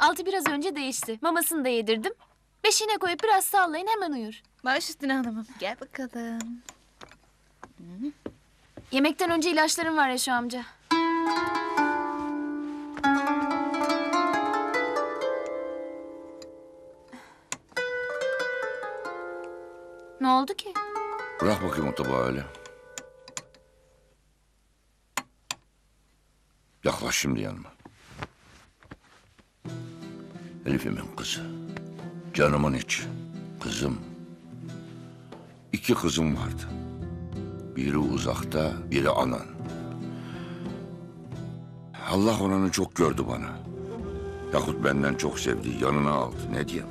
Altı biraz önce değişti. Mamasını da yedirdim. Beşiğine koyup biraz sallayın hemen uyur. Baş üstüne hanımım. Gel bakalım. Yemekten önce ilaçlarım var ya şu amca. Ne oldu ki? Bırak bakayım o tabağı öyle. Yaklaş şimdi yanıma. Elif'imin kızı. Canımın içi. Kızım. İki kızım vardı. Biri uzakta, biri anan. Allah onanı çok gördü bana. Yahut benden çok sevdi, yanına aldı. Ne diyeyim?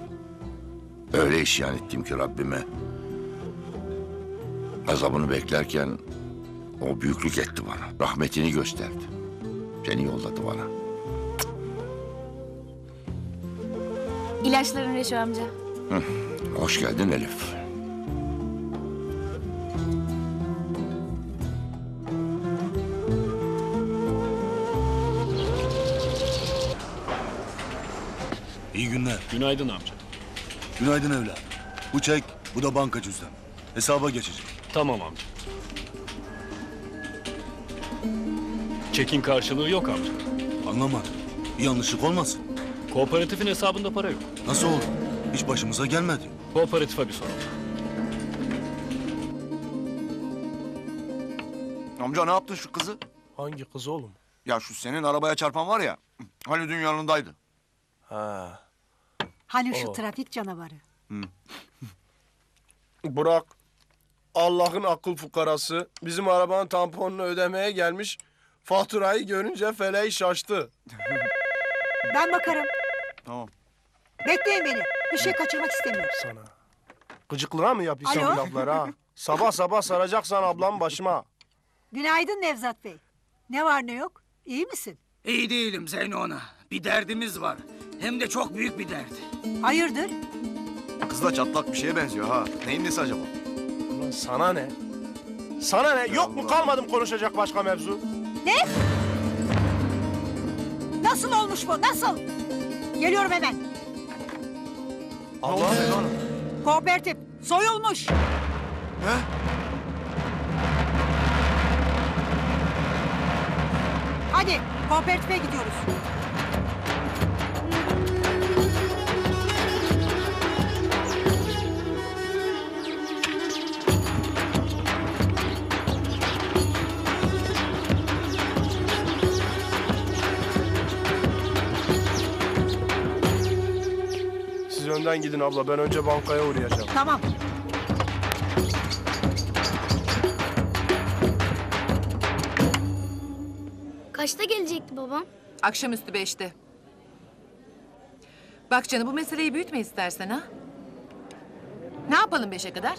Öyle isyan ettim ki Rabbime. Azabını beklerken o büyüklük etti bana. Rahmetini gösterdi. Seni yolladı bana. İlaçların Reşo amca. Hoş geldin Elif. İyi günler. Günaydın amca. Günaydın evladım. Bu çek, bu da banka cüzdanı. Hesaba geçecek. Tamam amca. Çekin karşılığı yok amca. Anlamadım. Bir yanlışlık olmasın. Kooperatifin hesabında para yok. Nasıl oldu? Hiç başımıza gelmedi. Kooperatife bir sorun. Amca ne yaptın şu kızı? Hangi kız oğlum? Ya şu senin arabaya çarpan var ya. Hani dün yanındaydı. Ha. Hani şu trafik canavarı. Burak. Allah'ın akıl fukarası bizim arabanın tamponunu ödemeye gelmiş. Faturayı görünce feleği şaştı. Ben bakarım. Tamam. Bekleyin beni. Bir şey kaçırmak istemiyorum. Sana. Gıcıklığına mı yapıyorsun Alo? bu lafları ha? Sabah sabah saracaksan ablam başıma. Günaydın Nevzat Bey. Ne var ne yok? İyi misin? İyi değilim Zeyno'na. Bir derdimiz var. Hem de çok büyük bir dert. Hayırdır? Kız da çatlak bir şeye benziyor ha. Neyin nesi acaba? Ulan sana ne? Sana ne? Yok mu kalmadım konuşacak başka mevzu? Nasıl olmuş bu? Nasıl? Geliyorum hemen. Allah Kooperatif soyulmuş. Hadi kooperatife gidiyoruz. Önden gidin abla ben önce bankaya uğrayacağım. Tamam. Kaçta gelecekti babam? Akşamüstü beşte. Bak canım bu meseleyi büyütme istersen ha. Ne yapalım beşe kadar?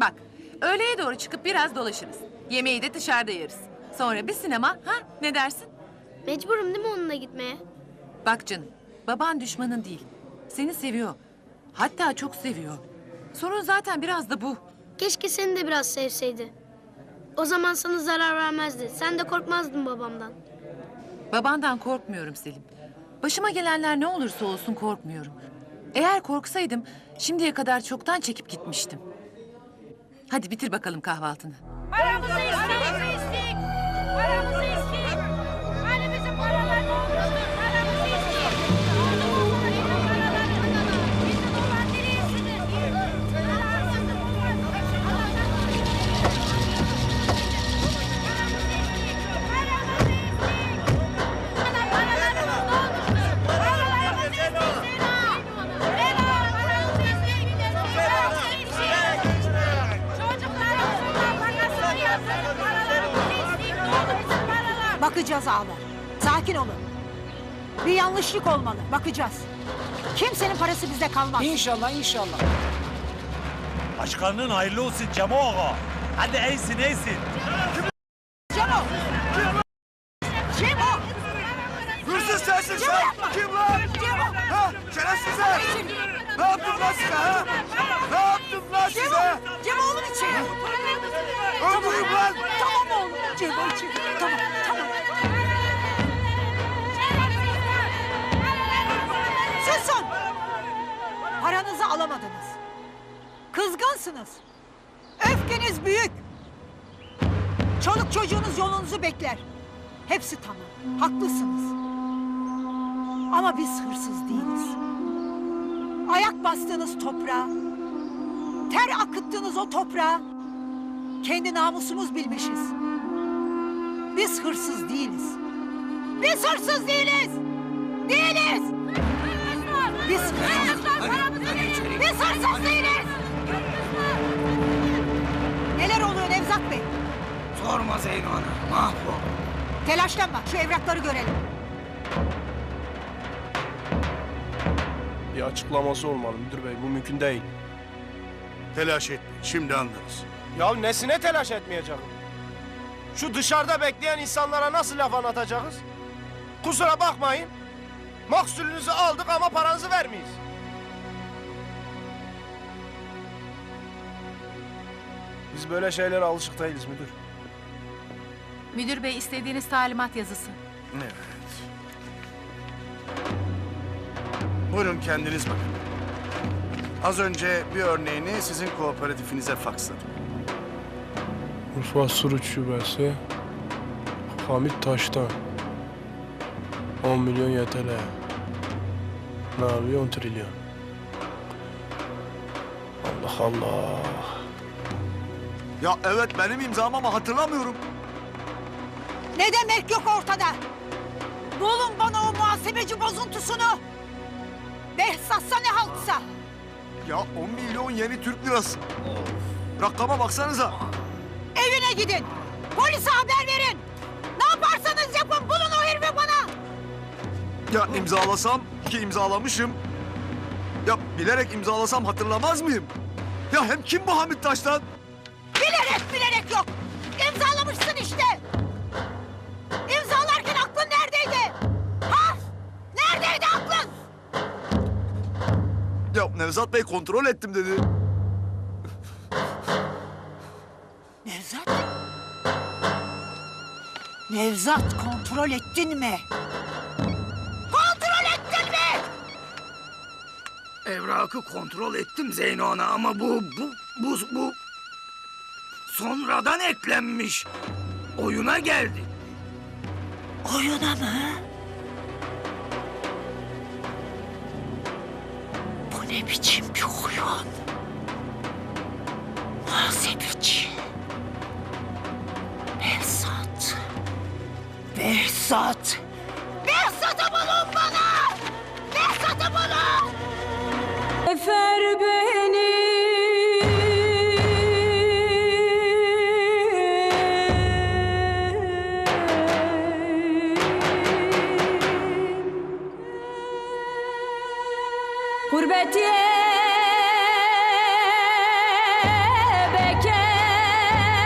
Bak öğleye doğru çıkıp biraz dolaşırız. Yemeği de dışarıda yeriz. Sonra bir sinema ha ne dersin? Mecburum değil mi onunla gitmeye? Bak canım baban düşmanın değil. Seni seviyor. Hatta çok seviyor. Sorun zaten biraz da bu. Keşke seni de biraz sevseydi. O zaman sana zarar vermezdi. Sen de korkmazdın babamdan. Babandan korkmuyorum Selim. Başıma gelenler ne olursa olsun korkmuyorum. Eğer korksaydım şimdiye kadar çoktan çekip gitmiştim. Hadi bitir bakalım kahvaltını. Paramızı Bakacağız ağlar. Sakin olun. Bir yanlışlık olmalı. Bakacağız. Kimsenin parası bizde kalmaz. İnşallah inşallah. Başkanlığın hayırlı olsun Cemo Ağa. Hadi eysin eysin. Cemo! Cemo! Hırsız sensin sen! Kim lan? Ha? Şerefsizler! Ne yaptın lan size ha? Ne Öldüm lan Cem, size! Cem oğlum içeri! Öldürün lan! Tamam oğlum! Cem içeri! Tamam, tamam. Susun! Paranızı alamadınız. Kızgınsınız. Öfkeniz büyük. Çoluk çocuğunuz yolunuzu bekler. Hepsi tamam. Haklısınız. Ama biz hırsız değiliz. Ayak bastığınız toprağa ter akıttığınız o toprağa kendi namusumuz bilmişiz. Biz hırsız değiliz. Biz hırsız değiliz. Değiliz. Biz hırsız, biz hırsız değiliz. Neler oluyor Nevzat Bey? Sorma Zeyno ana. Mahvol. Telaşlanma. Şu evrakları görelim. Bir açıklaması olmalı müdür bey. Bu mümkün değil. Telaş etmeyin. Şimdi anlarız. Ya nesine telaş etmeyeceğim? Şu dışarıda bekleyen insanlara nasıl laf anlatacağız? Kusura bakmayın. Maksulünüzü aldık ama paranızı vermeyiz. Biz böyle şeylere alışık değiliz müdür. Müdür bey istediğiniz talimat yazısı. Evet. Buyurun kendiniz bakın. Az önce bir örneğini sizin kooperatifinize faksladım. Urfa Suruç Şubesi Hamit Taş'tan 10 milyon YTL Ne yapıyor 10 trilyon Allah Allah Ya evet benim imzam ama hatırlamıyorum. Ne demek yok ortada? Bulun bana o muhasebeci bozuntusunu. Behzatsa ne haltsa. Ya 10 milyon yeni Türk lirası. Rakama baksanıza. Evine gidin. Polise haber verin. Ne yaparsanız yapın bulun o herifi bana. Ya imzalasam ki imzalamışım. Ya bilerek imzalasam hatırlamaz mıyım? Ya hem kim bu Hamit Taş'tan? Bilerek bilerek yok. İmzalamışsın işte. Ya Nevzat Bey kontrol ettim dedi. Nevzat? Nevzat kontrol ettin mi? Kontrol ettin mi? Evrakı kontrol ettim Zeyno ana ama bu, bu, bu, bu... Sonradan eklenmiş. Oyuna geldi. Oyuna mı? Bu ne biçim bir oyun? Muhasebeci. Behzat. Behzat.